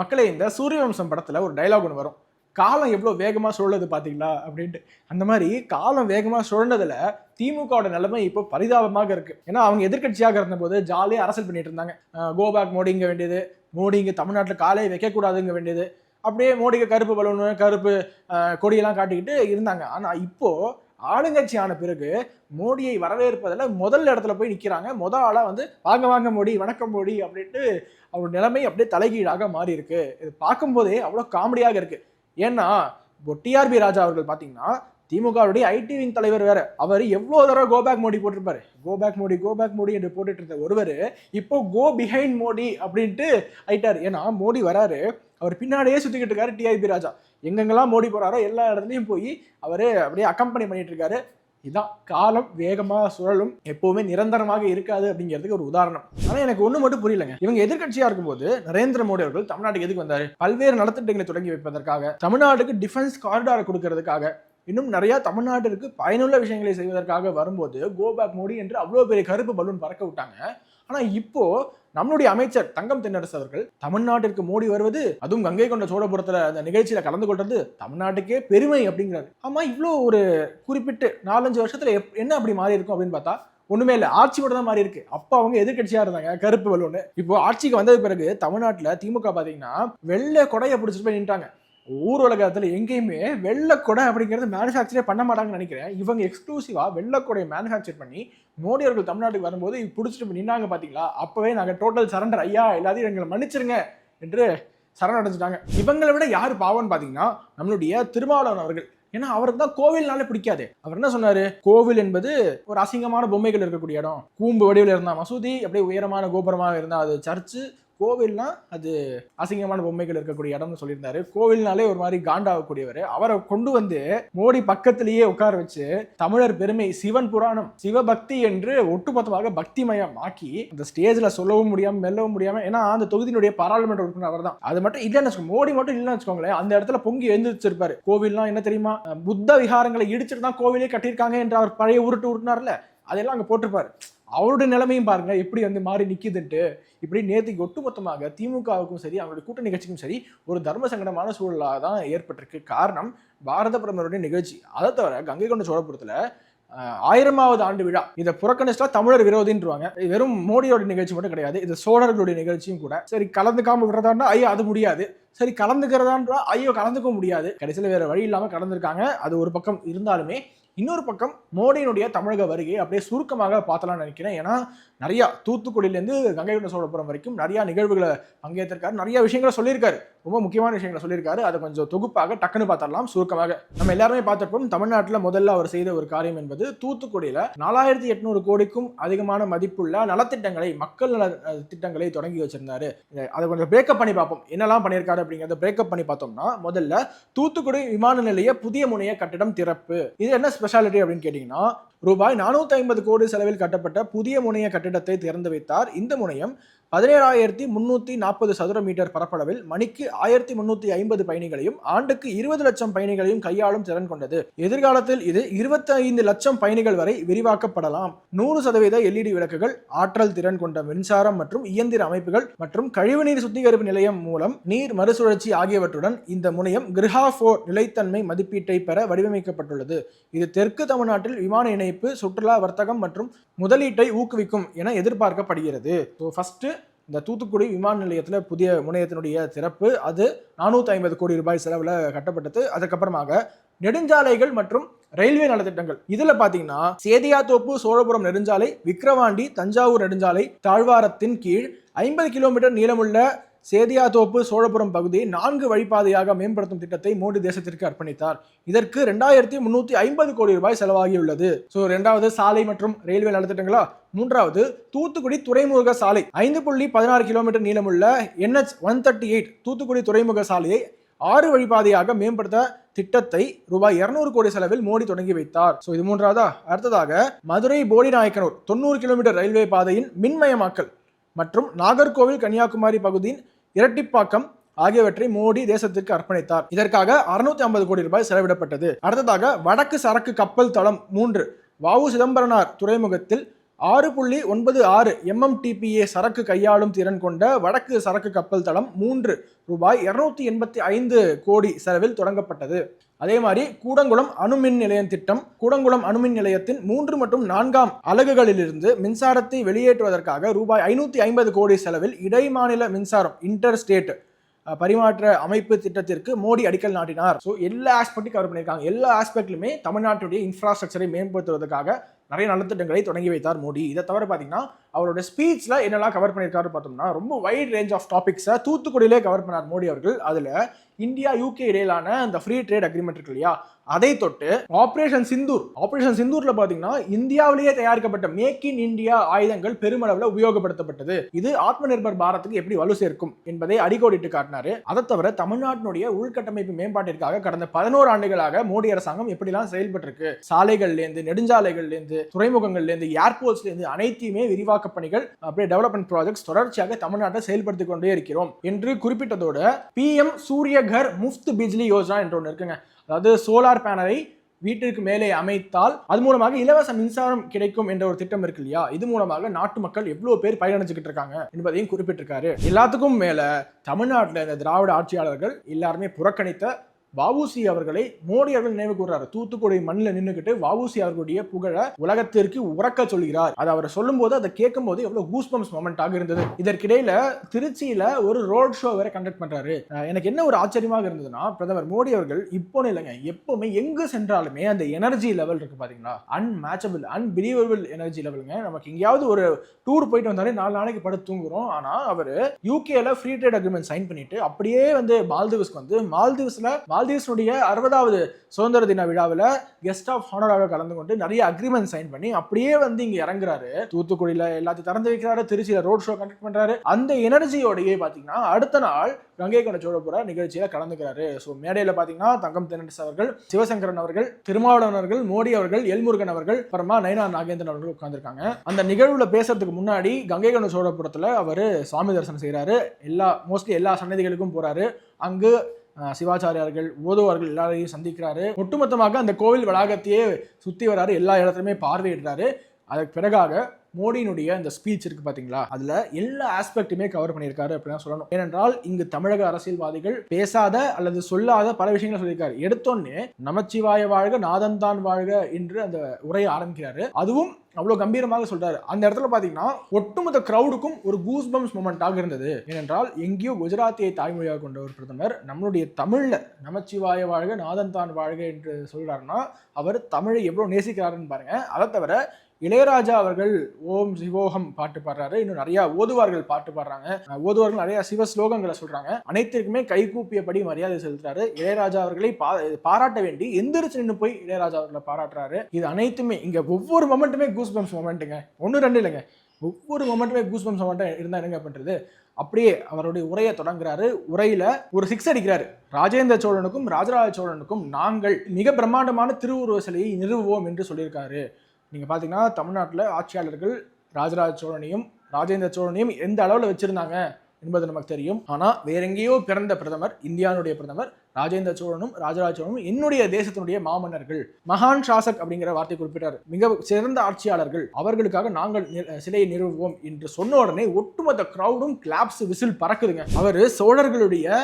மக்களே இந்த சூரியவம்சம் படத்தில் ஒரு டைலாக் ஒன்று வரும். காலம் எவ்வளோ வேகமாக சுழலுது பார்த்தீங்களா அப்படின்ட்டு. அந்த மாதிரி காலம் வேகமாக சுழண்டதுல திமுகவோட நிலைமை இப்போ பரிதாபமாக இருக்குது ஏன்னா அவங்க எதிர்க்கட்சியாக இருந்தபோது ஜாலியாக அரசியல் பண்ணிட்டு இருந்தாங்க. கோபேக் மோடிங்க வேண்டியது. மோடி இங்கே தமிழ்நாட்டில் காலையை வைக்கக்கூடாதுங்க வேண்டியது. அப்படியே மோடிக்கு கருப்பு பலூனு கருப்பு கொடியெல்லாம் காட்டிக்கிட்டு இருந்தாங்க. ஆனால் இப்போது ஆளுங்கட்சி ஆன பிறகு மோடியை வரவேற்பதில் முதல் இடத்துல போய் நிற்கிறாங்க முத ஆளாக வந்து வாங்க வாங்க மோடி வணக்கம் மோடி அப்படின்ட்டு அவர் நிலைமை அப்படியே தலைகீழாக மாறி இருக்கு இது பார்க்கும்போதே அவ்வளோ காமெடியாக இருக்கு. ஏன்னா இப்போ டிஆர்பி ராஜா அவர்கள் பார்த்தீங்கன்னா திமுகவுடைய ஐடிவின் தலைவர் வேற. அவர் எவ்வளோ தடவை கோபேக் மோடி போட்டிருப்பாரு. கோபேக் மோடி கோபேக் மோடி என்று போட்டுட்டு இருந்த ஒருவர் இப்போ கோ பிஹைண்ட் மோடி அப்படின்ட்டு ஆயிட்டார். ஏன்னா மோடி வராரு. அவர் பின்னாடியே சுற்றிக்கிட்டு இருக்காரு டிஐபி ராஜா. எங்கெங்கெல்லாம் மோடி போறாரோ எல்லா இடத்துலையும் போய் அவர் அப்படியே அக்கம்பனி பண்ணிட்டு இருக்காரு. இதான் காலம் வேகமாக சுழலும். எப்போவுமே நிரந்தரமாக இருக்காது அப்படிங்கிறதுக்கு ஒரு உதாரணம். ஆனால் எனக்கு ஒன்று மட்டும் புரியலங்க. இவங்க எதிர்கட்சியாக இருக்கும்போது நரேந்திர மோடி அவர்கள் தமிழ்நாட்டுக்கு எதுக்கு வந்தார்? பல்வேறு நலத்திட்டங்களை தொடங்கி வைப்பதற்காக தமிழ்நாட்டுக்கு டிஃபென்ஸ் காரிடாரை கொடுக்கறதுக்காக இன்னும் நிறையா தமிழ்நாட்டிற்கு பயனுள்ள விஷயங்களை செய்வதற்காக வரும்போது கோபேக் மோடி என்று அவ்வளோ பெரிய கருப்பு பலூன் பறக்க விட்டாங்க. ஆனால் இப்போது நம்மளுடைய அமைச்சர் தங்கம் தென்னரசு அவர்கள் தமிழ்நாட்டிற்கு மோடி வருவது அதுவும் கங்கை கொண்ட சோழபுரத்துல அந்த நிகழ்ச்சியில கலந்து கொள்றது தமிழ்நாட்டுக்கே பெருமை அப்படிங்கிறாரு. ஆமா இவ்வளோ ஒரு குறிப்பிட்டு நாலஞ்சு வருஷத்துல எப்- என்ன அப்படி மாறி இருக்கும் அப்படின்னு பார்த்தா ஒண்ணுமே இல்லை. ஆட்சி மட்டும் தான் மாறி இருக்கு. அப்போ அவங்க எதிர்கட்சியா இருந்தாங்க கருப்பு வலுன்னு இப்போ ஆட்சிக்கு வந்தது பிறகு தமிழ்நாட்டுல திமுக பாத்தீங்கன்னா வெள்ளை கொடையை பிடிச்சிட்டு போய் நின்றாங்க ஊர் உலகத்தில் எங்கேயுமே வெள்ளக்கொடை அப்படிங்கிறது மேனுஃபேக்சரே பண்ண மாட்டாங்கன்னு நினைக்கிறேன். இவங்க எக்ஸ்க்ளூசிவாக வெள்ளக்கொடையை மேனுஃபேக்சர் பண்ணி மோடி அவர்கள் தமிழ்நாட்டுக்கு வரும்போது பிடிச்சிட்டு நின்னாங்க பார்த்தீங்களா அப்போவே நாங்கள் டோட்டல் சரண்டர் ஐயா எல்லாத்தையும் எங்களை மன்னிச்சிருங்க என்று சரணடைஞ்சிட்டாங்க இவங்களை விட யார் பாவம்னு பார்த்தீங்கன்னா நம்மளுடைய திருமாவளவன் அவர்கள். ஏன்னா அவருக்கு தான் கோவில்னாலே பிடிக்காது. அவர் என்ன சொன்னாரு? கோவில் என்பது ஒரு அசிங்கமான பொம்மைகள் இருக்கக்கூடிய இடம். கூம்பு வடிவில் இருந்தால் மசூதி அப்படியே உயரமான கோபுரமாக இருந்தால் அது சர்ச்சு கோவில்னா அது அசிங்கமான பொம்மைகள் இருக்கக்கூடிய இடம்னு சொல்லியிருந்தாரு. கோவில்னாலே ஒரு மாதிரி காண்டாகக்கூடியவர். அவரை கொண்டு வந்து மோடி பக்கத்திலேயே உட்கார வச்சு தமிழர் பெருமை சிவன் புராணம் சிவபக்தி என்று ஒட்டுமொத்தமாக பக்திமயம் ஆக்கி அந்த ஸ்டேஜ்ல சொல்லவும் முடியாம மெல்லவும் முடியாம ஏன்னா அந்த தொகுதியினுடைய பாராளுமன்ற உறுப்பினர் அவர் தான் அது மட்டும் இல்லைன்னு வச்சுக்கோங்க மோடி மட்டும் இல்லைன்னு வச்சுக்கோங்களேன் அந்த இடத்துல பொங்கி எழுந்திருச்சிருப்பாரு கோவில்னா என்ன தெரியுமா? புத்த விகாரங்களை இடிச்சிட்டு தான் கோவிலே கட்டியிருக்காங்க என்று அவர் பழைய உருட்டு உருட்டினார்ல அதெல்லாம் அங்க போட்டிருப்பாரு. அவருடைய நிலைமையும் பாருங்க. எப்படி வந்து மாறி நிற்கிதுன்ட்டு இப்படி நேற்றுக்கு ஒட்டுமொத்தமாக திமுகவுக்கும் சரி அவங்களுடைய கூட்டணி கட்சிக்கும் சரி ஒரு தர்ம சங்கடமான சூழலாக தான் ஏற்பட்டிருக்கு. காரணம் பாரத பிரதமருடைய நிகழ்ச்சி. அதை தவிர கங்கை கொண்ட சோழபுரத்தில் ஆயிரமாவது ஆண்டு விழா. இதை புறக்கணிச்சா தமிழர் விரோதின்றுவாங்க. இது வெறும் மோடியோட நிகழ்ச்சி மட்டும் கிடையாது. இது சோழர்களுடைய நிகழ்ச்சியும் கூட. சரி கலந்துக்காம விடுறதாண்டா ஐயோ அது முடியாது. சரி கலந்துக்கிறதான்றா ஐயோ கலந்துக்க முடியாது. கடைசியில் வேற வழி இல்லாமல் கலந்துருக்காங்க. அது ஒரு பக்கம் இருந்தாலுமே இன்னொரு பக்கம் மோடியினுடைய தமிழக வருகையை அப்படியே சுருக்கமாக பார்த்தலாம்னு நினைக்கிறேன். ஏன்னா நிறையா தூத்துக்குடியிலேருந்து கங்கை கொண்ட சோழபுரம் வரைக்கும் நிறையா நிகழ்வுகளை பங்கேற்றிருக்காரு. நிறைய விஷயங்களை சொல்லியிருக்காரு. ரொம்ப முக்கியமான விஷயங்களை சொல்லியிருக்காரு. அதை கொஞ்சம் தொகுப்பாக டக்குன்னு பார்த்தரலாம் சுருக்கமாக நம்ம எல்லாருமே பார்த்துருப்போம். தமிழ்நாட்டில் முதல்ல அவர் செய்த ஒரு காரியம் என்பது தூத்துக்குடியில் நாலாயிரத்தி எட்நூறு கோடிக்கும் அதிகமான மதிப்புள்ள நலத்திட்டங்களை மக்கள் நல திட்டங்களை தொடங்கி வச்சிருந்தாரு. அதை கொஞ்சம் பிரேக்கப் பண்ணி பார்ப்போம். என்னெல்லாம் பண்ணியிருக்காரு அப்படிங்கிறத பிரேக்கப் பண்ணி பார்த்தோம்னா முதல்ல தூத்துக்குடி விமான நிலைய புதிய முனைய கட்டிடம் திறப்பு. இது என்ன ஸ்பெஷாலிட்டி அப்படின்னு கேட்டிங்கன்னா ரூபாய் நானூற்றி ஐம்பது கோடி செலவில் கட்டப்பட்ட புதிய முனைய கட்டிடத்தை திறந்து வைத்தார். இந்த முனையம் பதினேழாயிரத்தி முன்னூற்றி நாற்பது சதுர மீட்டர் பரப்பளவில் மணிக்கு ஆயிரத்தி முன்னூற்றி ஐம்பது பயணிகளையும் ஆண்டுக்கு இருபது லட்சம் பயணிகளையும் கையாளும் திறன் கொண்டது. எதிர்காலத்தில் இது இருபத்தி ஐந்து லட்சம் பயணிகள் வரை விரிவாக்கப்படலாம். நூறு சதவீத எல்இடி விளக்குகள் ஆற்றல் திறன் கொண்ட மின்சாரம் மற்றும் இயந்திர அமைப்புகள் மற்றும் கழிவுநீர் சுத்திகரிப்பு நிலையம் மூலம் நீர் மறுசுழற்சி ஆகியவற்றுடன் இந்த முனையம் கிரஹா போர் நிலைத்தன்மை மதிப்பீட்டை பெற வடிவமைக்கப்பட்டுள்ளது. இது தெற்கு தமிழ்நாட்டில் விமான இணைப்பு சுற்றுலா வர்த்தகம் மற்றும் முதலீட்டை ஊக்குவிக்கும் என எதிர்பார்க்கப்படுகிறது. ஸோ ஃபர்ஸ்ட் இந்த தூத்துக்குடி விமான நிலையத்தில் புதிய முனையத்தினுடைய திறப்பு அது நானூற்றி ஐம்பது கோடி ரூபாய் செலவில் கட்டப்பட்டது. அதுக்கப்புறமாக நெடுஞ்சாலைகள் மற்றும் ரயில்வே நலத்திட்டங்கள். இதுல பாத்தீங்கன்னா சேதியாத்தோப்பு சோழபுரம் நெடுஞ்சாலை விக்கிரவாண்டி தஞ்சாவூர் நெடுஞ்சாலை தாழ்வாரத்தின் கீழ் ஐம்பது கிலோமீட்டர் நீளமுள்ள சேதியாத்தோப்பு சோழபுரம் பகுதியை நான்கு வழிபாதையாக மேம்படுத்தும் திட்டத்தை மோடி தேசத்திற்கு அர்ப்பணித்தார். இதற்கு ரெண்டாயிரத்தி முன்னூத்தி ஐம்பது கோடி ரூபாய் செலவாகியுள்ளது. ஸோ ரெண்டாவது சாலை மற்றும் ரயில்வே நலத்திட்டங்களா? மூன்றாவது தூத்துக்குடி துறைமுக சாலை. ஐந்து புள்ளி பதினாறு கிலோமீட்டர் நீளமுள்ள NH one thirty eight Thoothukudi துறைமுக சாலையை ஆறு வழிபாதையாக மேம்படுத்த திட்டத்தை ரூபாய் இருநூறு கோடி செலவில் மோடி தொடங்கி வைத்தார். ஸோ இது மூன்றாவதா? அடுத்ததாக மதுரை போடி நாயக்கனூர் தொண்ணூறு கிலோமீட்டர் ரயில்வே பாதையின் மின்மயமாக்கல் மற்றும் நாகர்கோவில் கன்னியாகுமரி பகுதியின் இரட்டிப்பாக்கம் ஆகியவற்றை மோடி தேசத்திற்கு அர்ப்பணித்தார். இதற்காக அறுநூத்தி ஐம்பது கோடி ரூபாய் செலவிடப்பட்டது. அடுத்ததாக வடக்கு சரக்கு கப்பல் தளம் மூன்று வாவு சிதம்பரனார் துறைமுகத்தில் ஆறு புள்ளி ஒன்பது ஆறு எம்எம்டிபிஏ சரக்கு கையாளும் திறன் கொண்ட வடக்கு சரக்கு கப்பல் தளம் மூன்று ரூபாய் இருநூத்தி எண்பத்தி ஐந்து கோடி செலவில் தொடங்கப்பட்டது. அதே மாதிரி கூடங்குளம் அணுமின் நிலையம் திட்டம் கூடங்குளம் அணுமின் நிலையத்தின் மூன்று மற்றும் நான்காம் அலகுகளிலிருந்து மின்சாரத்தை வெளியேற்றுவதற்காக ரூபாய் ஐநூற்றி ஐம்பது கோடி செலவில் இடைமாநில மின்சாரம் இன்டர் ஸ்டேட் பரிமாற்ற அமைப்பு திட்டத்திற்கு மோடி அடிக்கல் நாட்டினார். ஸோ எல்லா ஆஸ்பெக்ட்டும் கவர் பண்ணியிருக்காங்க. எல்லா ஆஸ்பெக்ட்லுமே தமிழ்நாட்டுடைய இன்ஃப்ராஸ்ட்ரக்சரை மேம்படுத்துவதற்காக நிறைய நலத்திட்டங்களை தொடங்கி வைத்தார் மோடி. இதை தவிர பார்த்தீங்கன்னா அவரோட ஸ்பீச்சில் என்னெல்லாம் கவர் பண்ணியிருக்காரு பார்த்தோம்னா ரொம்ப வைட் ரேஞ்ச் ஆஃப் டாபிக்ஸை தூத்துக்குடியிலே கவர் பண்ணார் மோடி அவர்கள். அதில் இந்தியா யூகே இடையிலான அந்த ஃப்ரீ ட்ரேட் அக்ரிமெண்ட் இருக்கு இல்லையா? அதை தொட்டு ஆபரேஷன் சிந்தூர் ஆபரேஷன் சிந்தூர்ல பாத்தீங்கன்னா இந்தியாவிலேயே தயாரிக்கப்பட்ட மேக் இன் இந்தியா ஆயுதங்கள் பெருமளவில் உபயோகப்படுத்தப்பட்டது. இது ஆத்ம நிர்பர் பாரத்துக்கு எப்படி வலு சேர்க்கும் என்பதை அடிக்கோடிட்டு காட்டினாரு. அதை தவிர தமிழ்நாட்டினுடைய உள்கட்டமைப்பு மேம்பாட்டிற்காக கடந்த பதினோரு ஆண்டுகளாக மோடி அரசாங்கம் எப்படிலாம் செயல்பட்டிருக்கு? சாலைகள்ல இருந்து நெடுஞ்சாலைகள்ல இருந்து துறைமுகங்கள்ல இருந்து ஏர்போர்ட்ஸ்ல இருந்து அனைத்தையுமே விரிவாக்க பணிகள் அப்படியே டெவலப்மெண்ட் ப்ராஜெக்ட்ஸ் தொடர்ச்சியாக தமிழ்நாட்டை செயல்படுத்தி கொண்டே இருக்கிறோம். என்று குறிப்பிட்டதோடு பிஎம் சூரியகர் முஃப்த் பிஜ்லி யோஜனா என்று ஒன்று இருக்குங்க. அதாவது சோலார் பேனலை வீட்டிற்கு மேலே அமைத்தால் அது மூலமாக இலவச மின்சாரம் கிடைக்கும் என்ற ஒரு திட்டம் இருக்கு இல்லையா? இது மூலமாக நாட்டு மக்கள் எவ்வளவு பேர் பயனடைஞ்சுக்கிட்டு இருக்காங்க என்பதையும் குறிப்பிட்டிருக்காரு. எல்லாத்துக்கும் மேல தமிழ்நாட்டில் இந்த திராவிட ஆட்சியாளர்கள் எல்லாருமே புறக்கணித்த வவுசி அவர்களை மோடி அவர்கள் நினைவு கூறாரு தூத்துக்குடி மண்ணில் நின்றுக்கிட்டு வவுசி அவர்களுடைய புகழ உலகத்திற்கு உறக்க சொல்கிறார். அதை அவர் சொல்லும்போது அதை கேட்கும் போது எவ்வளவு கூஸ்பம்ஸ் மொமெண்டாக இருந்தது. இதற்கிடையில திருச்சியில ஒரு ரோட் ஷோ வேற கண்டக்ட் பண்றாரு. எனக்கு என்ன ஒரு ஆச்சரியமாக இருந்ததுன்னா பிரதமர் மோடி அவர்கள் இப்போ இல்லைங்க எப்பவுமே எங்கு சென்றாலுமே அந்த எனர்ஜி லெவல் இருக்கு பாத்தீங்களா? அன்மேச்சபிள் அன்பிலீவபிள் எனர்ஜி லெவலுங்க நமக்கு எங்கேயாவது ஒரு டூர் போயிட்டு வந்தாலே நாலு நாளைக்கு படுத்து தூங்குறோம். ஆனா அவர் யூகேல ஃப்ரீ ட்ரேட் அக்ரிமெண்ட் சைன் பண்ணிட்டு அப்படியே வந்து மால்தீவ்ஸ்க்கு வந்து மால்தீவ்ஸ்ல மால்தீவ்ஸ்னுடைய அறுபதாவது சுதந்திர தின விழாவில் கெஸ்ட் ஆஃப் ஹானராக கலந்து கொண்டு நிறைய அக்ரிமெண்ட் சைன் பண்ணி அப்படியே வந்து இங்கே இறங்குறாரு. தூத்துக்குடியில் எல்லாத்தையும் திறந்து வைக்கிறாரு திருச்சியில் ரோட் ஷோ கண்டக்ட் பண்ணுறாரு அந்த எனர்ஜியோடையே பார்த்தீங்கன்னா அடுத்த நாள் கங்கை கொண்ட சோழபுர நிகழ்ச்சியில் கலந்துக்கிறாரு. ஸோ மேடையில் பார்த்தீங்கன்னா தங்கம் தென்னரசு அவர்கள் சிவசங்கரன் அவர்கள் திருமாவளவன் அவர்கள் மோடி அவர்கள் எல்முருகன் அவர்கள் அப்புறமா நயனா நாகேந்திரன் அவர்கள் உட்காந்துருக்காங்க அந்த நிகழ்வுல பேசுறதுக்கு முன்னாடி கங்கை கொண்ட சோழபுரத்தில் அவர் சுவாமி தரிசனம் செய்கிறாரு எல்லா மோஸ்ட்லி எல்லா சன்னதிகளுக்கும் போகிறாரு அங்கு சிவாச்சாரியார்கள் ஓதுவார்கள் எல்லாரையும் சந்திக்கிறாரு. ஒட்டுமொத்தமாக அந்த கோவில் வளாகத்தையே சுற்றி வராரு எல்லா இடத்துலையுமே பார்வையிடுறாரு. அதற்கு பிறகாக மோடியினுடைய அந்த ஸ்பீச் இருக்கு பாத்தீங்களா? அதுல எல்லா ஆஸ்பெக்ட்டுமே கவர் பண்ணியிருக்காரு அப்படின்னு சொல்லணும். ஏனென்றால் இங்கு தமிழக அரசியல்வாதிகள் பேசாத அல்லது சொல்லாத பல விஷயங்களை சொல்லியிருக்காரு. எடுத்தோன்னே நமச்சிவாய வாழ்க நாதன்தான் வாழ்க என்று அந்த உரையை ஆரம்பிக்கிறாரு. அதுவும் அவ்வளவு கம்பீரமாக சொல்றாரு. அந்த இடத்துல பாத்தீங்கன்னா ஒட்டுமொத்த கிரௌடுக்கும் ஒரு கூஸ் பம்ஸ் மூமெண்டாக இருந்தது. ஏனென்றால் எங்கேயோ குஜராத்தியை தாய்மொழியாக கொண்ட ஒரு பிரதமர் நம்மளுடைய தமிழ்ல நமச்சிவாய வாழ்க நாதன் தான் வாழ்க என்று சொல்றாருன்னா அவர் தமிழை எவ்வளவு நேசிக்கிறாருன்னு பாருங்க. அதை தவிர இளையராஜா அவர்கள் ஓம் சிவோகம் பாட்டு பாடுறாரு. இன்னும் நிறைய ஓதுவார்கள் பாட்டு பாடுறாங்க. ஓதுவார்கள் நிறைய சிவ ஸ்லோகங்களை சொல்றாங்க. அனைத்திற்குமே கைகூப்பியபடி மரியாதை செலுத்துறாரு. இளையராஜா அவர்களை பா பாராட்ட வேண்டி எந்திரிச்சு நின்று போய் இளையராஜா அவர்களை பாராட்டுறாரு. இது அனைத்துமே இங்க ஒவ்வொரு மொமெண்ட்டுமே கூஸ் பம்ஸ் மொமெண்ட்டுங்க ஒன்று ரெண்டு இல்லைங்க. ஒவ்வொரு மொமெண்ட்டுமே கூஸ் பம்ஸ் மொமெண்ட் இருந்தா என்னங்க பண்றது? அப்படியே அவருடைய உரையை தொடங்குறாரு. உரையில ஒரு சிக்ஸ் அடிக்கிறாரு. ராஜேந்திர சோழனுக்கும் ராஜராஜ சோழனுக்கும் நாங்கள் மிக பிரம்மாண்டமான திருவுருவ சிலையை நிறுவுவோம் என்று சொல்லியிருக்காரு. நீங்கள் பார்த்தீங்கன்னா தமிழ்நாட்டில் ஆட்சியாளர்கள் ராஜராஜ சோழனையும் ராஜேந்திர சோழனையும் எந்த அளவில் வச்சுருந்தாங்க என்பது நமக்கு தெரியும். ஆனால் வேற எங்கேயோ பிறந்த பிரதமர் இந்தியாவுடைய பிரதமர் ராஜேந்திர சோழனும் ராஜராஜ சோழனும் என்னுடைய தேசத்தினுடைய மாமன்னர்கள். மகான் சாசக் அப்படிங்கிற வார்த்தை குறிப்பிட்டார். மிக சிறந்த ஆட்சியாளர்கள். அவர்களுக்காக நாங்கள் சிலையை நிறுவுவோம் என்று சொன்ன உடனே ஒட்டுமொத்த கிரௌடும் கிளாப்ஸ் விசில் பறக்குதுங்க. அவர் சோழர்களுடைய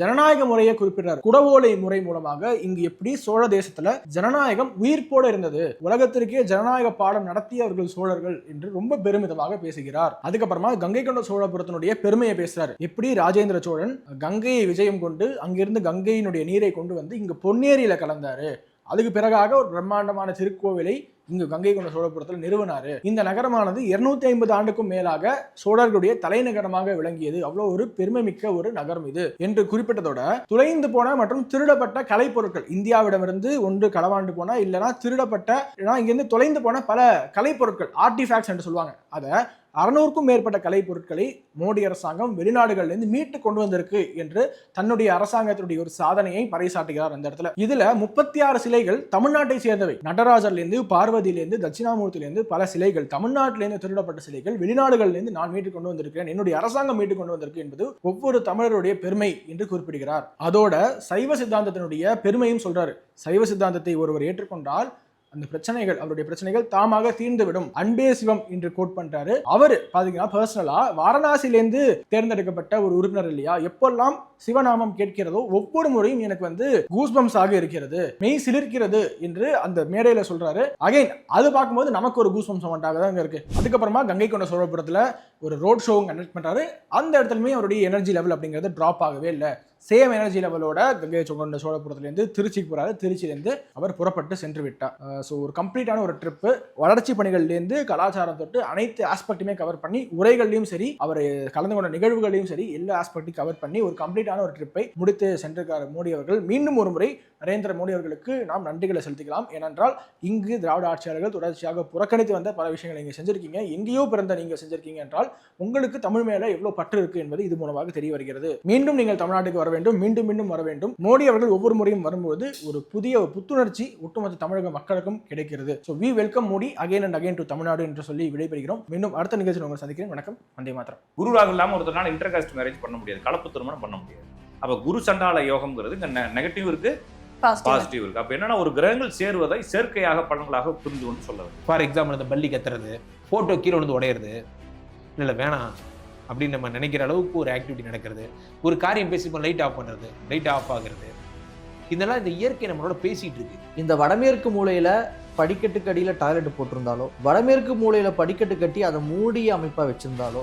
ஜனநாயக முறையை குறிப்பிட்டார். குடவோலை முறை மூலமாக இங்கு எப்படி சோழ தேசத்துல ஜனநாயகம் உயிர்ப்போட இருந்தது உலகத்திற்கே ஜனநாயக பாடம் நடத்தியவர்கள் சோழர்கள் என்று ரொம்ப பெருமிதமாக பேசுகிறார். அதுக்கப்புறமா கங்கை கொண்ட சோழபுரத்தினுடைய பெருமையை பேசுறாரு. எப்படி ராஜேந்திர சோழன் கங்கையை விஜயம் கொண்டு அங்கிருந்து கங்கை கங்கையினுடைய நீரை கொண்டு வந்து இங்கே பொன்னேரியில் கலந்தாரு. அதுக்கு பிறகாக ஒரு பிரம்மாண்டமான திருக்கோவிலை இங்கு கங்கை கொண்ட சோழபுரத்தில் நிறுவனாரு. இந்த நகரமானது 250 ஐம்பது ஆண்டுக்கும் மேலாக சோழர்களுடைய தலைநகரமாக விளங்கியது. அவ்வளோ ஒரு பெருமைமிக்க ஒரு நகரம் இது என்று குறிப்பிட்டதோட துளைந்து போன மற்றும் திருடப்பட்ட கலைப்பொருட்கள் இந்தியாவிடமிருந்து ஒன்று களவாண்டு போன இல்லைன்னா திருடப்பட்ட இங்கிருந்து தொலைந்து போன பல கலைப்பொருட்கள் ஆர்டிஃபேக்ட்ஸ் என்று சொல்லுவாங்க. அதை அறநூறுக்கும் மேற்பட்ட கலைப்பொருட்களை மோடி அரசாங்கம் வெளிநாடுகள்லேருந்து மீட்டு கொண்டு வந்திருக்கு என்று தன்னுடைய அரசாங்கத்தினுடைய ஒரு சாதனையை பறைசாட்டுகிறார் அந்த இடத்துல. இதுல முப்பத்தி ஆறு சிலைகள் தமிழ்நாட்டை சேர்ந்தவை. நடராஜர்லேருந்து பார்வதியிலேருந்து தட்சிணாமூர்த்தியிலேருந்து பல சிலைகள் தமிழ்நாட்டிலேருந்து திருடப்பட்ட சிலைகள் வெளிநாடுகள்லேருந்து நான் மீட்டு கொண்டு வந்திருக்கிறேன் என்னுடைய அரசாங்கம் மீட்டு கொண்டு வந்திருக்கு என்பது ஒவ்வொரு தமிழருடைய பெருமை என்று குறிப்பிடுகிறார். அதோட சைவ சித்தாந்தத்தினுடைய பெருமையும் சொல்றாரு. சைவ சித்தாந்தத்தை ஒருவர் ஏற்றுக்கொண்டால் அந்த பிரச்சனைகள் அவருடைய பிரச்சனைகள் தாமாக தீர்ந்துவிடும். அன்பே சிவம் என்று கோட் பண்றாரு. அவர் பாத்தீங்கன்னா பர்சனலா வாரணாசியிலேருந்து தேர்ந்தெடுக்கப்பட்ட ஒரு உறுப்பினர் இல்லையா? எப்பெல்லாம் சிவநாமம் கேட்கிறதோ ஒவ்வொரு முறையும் எனக்கு வந்து கூஸ்பம்ஸ் ஆக இருக்கிறது. மெய் சிலிர்க்கிறது என்று அந்த மேடையில சொல்றாரு. அகைன் அது பார்க்கும்போது நமக்கு ஒரு கூஸ்பம்ஸ் மொமெண்டாக தான் இருக்கு. அதுக்கப்புறமா கங்கை கொண்ட சோழபுரத்துல ஒரு ரோட் ஷோவும் கண்டக்ட் பண்றாரு. அந்த இடத்துலயுமே அவருடைய எனர்ஜி லெவல் அப்படிங்கிறது டிராப் ஆகவே இல்லை. சேம் எனர்ஜி லெவலோட கங்கை கொண்ட சோழபுரத்துலேருந்து திருச்சிக்கு போறாரு. திருச்சியிலேருந்து அவர் புறப்பட்டு சென்று விட்டார். ஸோ ஒரு கம்ப்ளீட்டான ஒரு ட்ரிப்பு வளர்ச்சி பணிகள்லேருந்து கலாச்சாரம் தொட்டு அனைத்து ஆஸ்பெக்ட்டுமே கவர் பண்ணி உரைகள்லையும் சரி அவர் கலந்து கொண்ட நிகழ்வுகளையும் சரி எல்லா ஆஸ்பெக்ட்டையும் கவர் பண்ணி ஒரு கம்ப்ளீட் கம்ப்ளீட்டான ஒரு ட்ரிப்பை முடித்து சென்றிருக்கார் மோடி அவர்கள். மீண்டும் ஒரு முறை நரேந்திர மோடி அவர்களுக்கு நாம் நன்றிகளை செலுத்திக்கலாம். ஏனென்றால் இங்கு திராவிட ஆட்சியாளர்கள் தொடர்ச்சியாக புறக்கணித்து வந்த பல விஷயங்களை நீங்கள் செஞ்சிருக்கீங்க. எங்கேயோ பிறந்த நீங்கள் செஞ்சிருக்கீங்க என்றால் உங்களுக்கு தமிழ் மேலே எவ்வளோ பற்று இருக்கு என்பது இது மூலமாக தெரிய வருகிறது. மீண்டும் நீங்கள் தமிழ்நாட்டுக்கு வர வேண்டும் மீண்டும் மீண்டும் வர வேண்டும். மோடி அவர்கள் ஒவ்வொரு முறையும் வரும்போது ஒரு புதிய புத்துணர்ச்சி ஒட்டுமொத்த தமிழக மக்களுக்கும் கிடைக்கிறது. So we welcome Modi again and again to Tamil Nadu என்று சொல்லி விடைபெறுகிறோம். மீண்டும் அடுத்த நிகழ்ச்சியில் உங்களை சந்திக்கிறேன். வணக்கம். வந்தே மாத்திரம் குரு ராகு இல்லாமல் நாள் இன்டர் காஸ்ட் மேரேஜ் பண்ண முடியாது. கலப்பு திருமணம் பண்ண முடியாது. அப்போ குரு சண்டால யோகம்ங்கிறது இங்கே நெகட்டிவ் இருக்குது பாசிட்டிவ் இருக்கு. அப்போ என்னன்னா ஒரு கிரகங்கள் சேருவதை செயற்கையாக பலன்களாக புரிந்து கொண்டு சொல்ல வேண்டும். ஃபார் எக்ஸாம்பிள் இந்த பள்ளி கத்துறது ஃபோட்டோ கீழே விழுந்து உடையிறது. இல்லை வேணாம். அப்படின்னு நம்ம நினைக்கிற அளவுக்கு ஒரு ஆக்டிவிட்டி நடக்கிறது. ஒரு காரியம் பேசி லைட் ஆஃப் பண்ணுறது லைட் ஆஃப் ஆகுறது. இதெல்லாம் இந்த இயற்கை நம்மளோட பேசிட்டு இருக்கு. இந்த வடமேற்கு மூலையில படிக்கட்டுக்கு அடியில டாய்லெட் போட்டிருந்தாலோ வடமேற்கு மூலையில படிக்கட்டு கட்டி அதை மூடிய அமைப்பா வச்சிருந்தாலோ